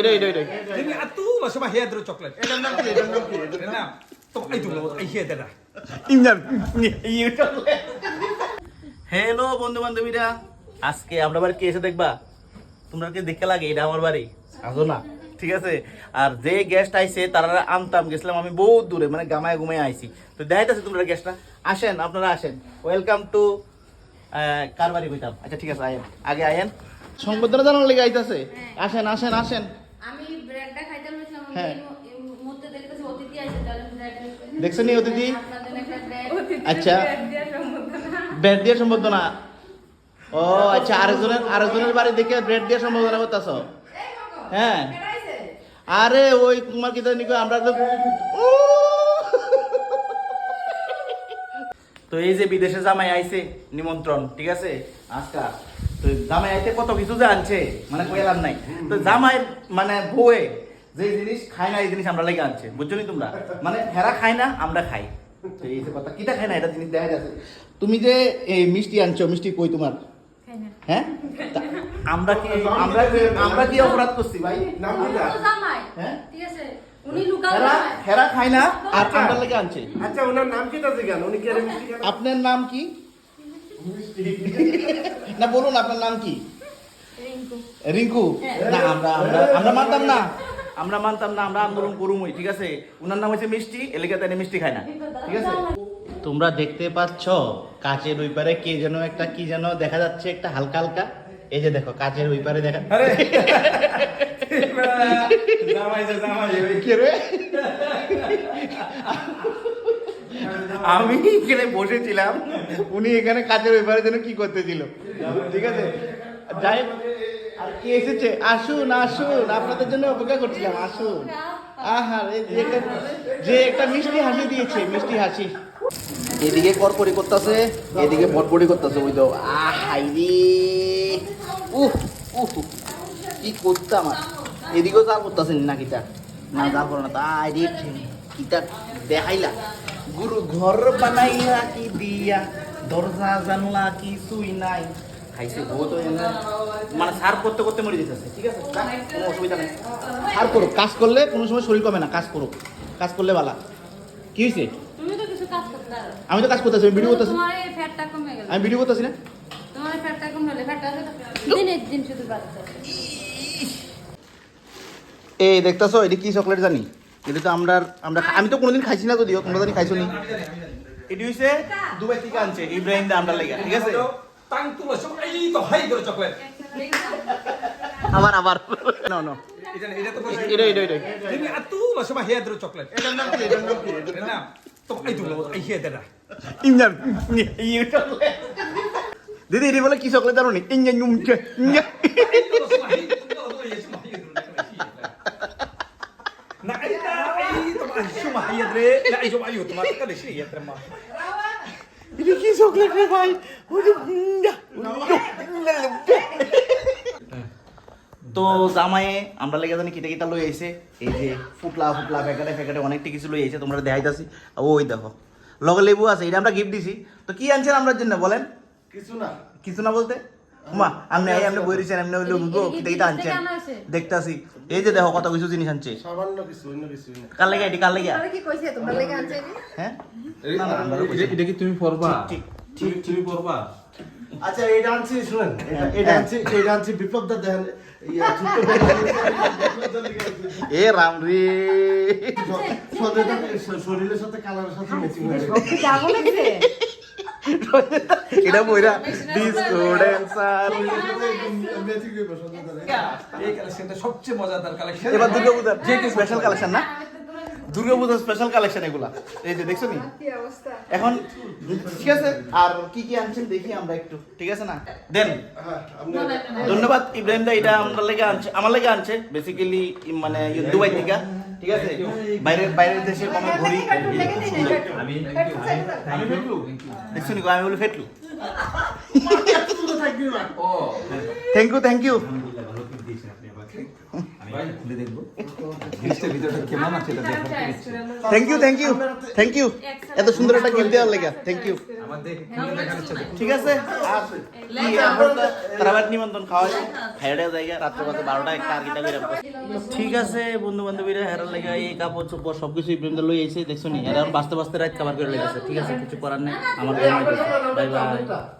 এটা এটা এটা এটার নাম কি এটার নাম কি তো এই তো এই হ্যালো বন্ধু বান্ধবীরা আজকে আমরা বাড়ি কে এসে দেখবা? তোমরা কি দেখতে লাগে? এটা আমার বাড়ি। আসো না। ঠিক আছে? আর যে গেস্ট আইছে তারা আনতাম। গেছিলাম আমি বহুত দূরে মানে গামায় ঘুমায় আইছি। তো দেখাইতেছে তোমরা গেস্টটা আসেন আপনারা আসেন। ওয়েলকাম টু কার বাড়ি কইতাম? আচ্ছা ঠিক আছে আয়েন। আগে আয়েন। সংবর্ধনা জানার লেগে আইতাছে। আসেন আসেন আসেন। আমি ব্রেডটা খাইতে বলেছিলাম হ্যাঁ। মধ্যে দেখতেছি অতিথি আছে তাহলে ব্রেড দেখছেন এই অতিথি? ব্রেড আচ্ছা। ব্রেড দিয়ে সম্বর্ধনা ও আচ্ছা আরেকজনের আরেকজনের বাড়ি দেখে ব্রেড দিয়ে সম্বর্ধনা করতেছ? হ্যাঁ। আরে ওই তোমার কি জানি আমরা তো তো এই যে বিদেশে জামাই আইছে নিমন্ত্রণ ঠিক আছে? আজকা তো জামাই আইতে কত কিছু যে আনছে মানে কইলাম নাই। তো জামাই মানে বউয়ে যে জিনিস খায় না এই জিনিস আমরা লেগে আনছে। বুঝছ নি তোমরা? মানে হেরা খায় না আমরা খাই। তো এই কথা কিটা খায় না এটা জিনিস দেখা যাচ্ছে। তুমি যে এই মিষ্টি আনছো মিষ্টি কই তোমার? হ্যাঁ? আমরা কি আমরা কি আমরা কি অপরাধ করছি ভাই? জামাই। হ্যাঁ? ঠিক আছে হেরা খায় না আর আমরা লেগে আনছে। আচ্ছা ওনার নাম কি আপনার নাম কি? না বলুন আপনার নাম কি? রিঙ্কু। রিঙ্কু? না আমরা আমরা আমরা মানতাম না। আমরা মানতাম না আমরা আন্দোলন করুমই ঠিক আছে? উনার নাম হচ্ছে মিষ্টি এলাকা তাই মিষ্টি খায় না ঠিক আছে? তোমরা দেখতে পাচ্ছ কাচের ওই পারে কে যেন একটা কি যেন দেখা যাচ্ছে একটা হালকা হালকা। এই যে দেখো কাচের ওই পারে দেখা আরে! জামাই জামাই ওই কে রে? আমি এখানে বসেছিলাম। উনি এখানে কাজের ব্যাপারে যেন কি করতেছিল। ঠিক আছে? যাই আর কে এসেছে? আসুন আসুন। আপনাদের জন্য অপেক্ষা করছিলাম, আসুন। যে একটা- মিষ্টি হাসি মিষ্টি হাসি। এদিকে এদিকে করতেছে রে। কি এদিকেও না না। না দেখাইলা। গুরু ঘর বানাইলা কি দিয়া? দরজা জানলা কি সুই নাই। খাইছে বহুত হয়ে না। মানে সার করতে করতে মরে যেতেছে ঠিক আছে? কোনো অসুবিধা নেই। সার করুক কাজ করলে কোনো সময় শরীর কমে না কাজ করুক। কাজ করলে বালা। কি হয়েছে আমি তো কাজ করতেছি আমি ভিডিও করতেছি। তোমার এই ফ্যাটটা কমে আমি ভিডিও করতেছি না? তো? এই দেখতেছো এটি কি চকলেট জানি? এটা তো আমরা আমরা আমি তো কোনোদিন খাইছি না যদিও তোমরা জানি খাইছো নি। এটি হইছে দুবাই থেকে আনছে ইব্রাহিম দা আমরা লেগে ঠিক আছে? Tang tu masuk এই তো head chocolate. আবার আবার নো নো এটা এটা তো এটা এটা এটা। head chocolate. এটার নাম কি? এটার নাম কি? এটা না, তো এই তো এই head এটা। ইমরান দিদি এটি বলে কি চকলেট জানো নি? Kan sih head mah. এটা কি চকলেট রে ভাই তো জামাইয়ে আমরা লেগে জানি কিটা কিটা লই আইছে এই যে ফুটলা ফুটলা প্যাকেটে প্যাকেটে অনেকটা কিছু লই আইছে তোমরা দেখাইতাছি ওই দেখো লগে লেবু আছে এটা আমরা গিফট দিছি তো কি আনছেন আমরা জন্য বলেন কিছু না কিছু না বলতে মা আপনি এই আপনি বই দিচ্ছেন এমনি হইলে বুঝব কিটা আনছেন। দেখতাছি। এই যে দেখো কত কিছু জিনিস আনছে। সামান্য কিছু অন্য কিছু না। কার লেগে এটি কার লেগে? কি কইছে? তোমরা লেগে আনছে হ্যাঁ? এটা- এটা কি তুমি পড়বা ঠিক তুমি তুমি পড়বা আচ্ছা এটা আনছি শুনেন। এটা- এটা আনছি এটা আনছি বিপ্লব দা দেখেন। এ রাম রে। শরীরের সাথে কালারের সাথে ম্যাচিং হয়ে এটা বইরা ম্যাচিং হয়ে সদেটা এই কালেকশনটা সবচেয়ে মজাদার কালেকশন এবার দুর্গাপূজার স্পেশাল কালেকশন না? দুর্গাপূজার স্পেশাল কালেকশন এগুলা। এই যে দেখছ নি? কি এখন ঠিক আছে আর কি কি আনছেন দেখি আমরা একটু ঠিক আছে না? দেন হ্যাঁ ধন্যবাদ। ইব্রাহিম দা এটা আমরা লেগে আনছে আমার লেগে আনছে বেসিক্যালি মানে দুবাই থেকে ঠিক আছে? বাইরের বাইরের দেশে কমে ঘুরি আমি আমি ফেটলু দেখছ নি গো, আমি বলি ফেটলু এত দূরে থাকবি না ও থ্যাংক ইউ থ্যাংক ইউ আমি খুলে দেখব। ভিতরটা কেমন আছে এটা thank you thank you thank you এত সুন্দর একটা গিফট দেওয়ার লেগে থ্যাংক ইউ। ঠিক আছে? নিমন্ত্রণ খাওয়া জায়গা রাত্রে বারোটা একটা আর কিটা করে ঠিক আছে বন্ধু বান্ধবীরা হেরার লেগে এই কাপড় চোপড় সব কিছু ইব্রাহিম লই এসে দেখছ নি? এরা বাঁচতে বাঁচতে রাত খাবার করে লেগেছে ঠিক আছে কিছু করার নেই। আমার বাই বাই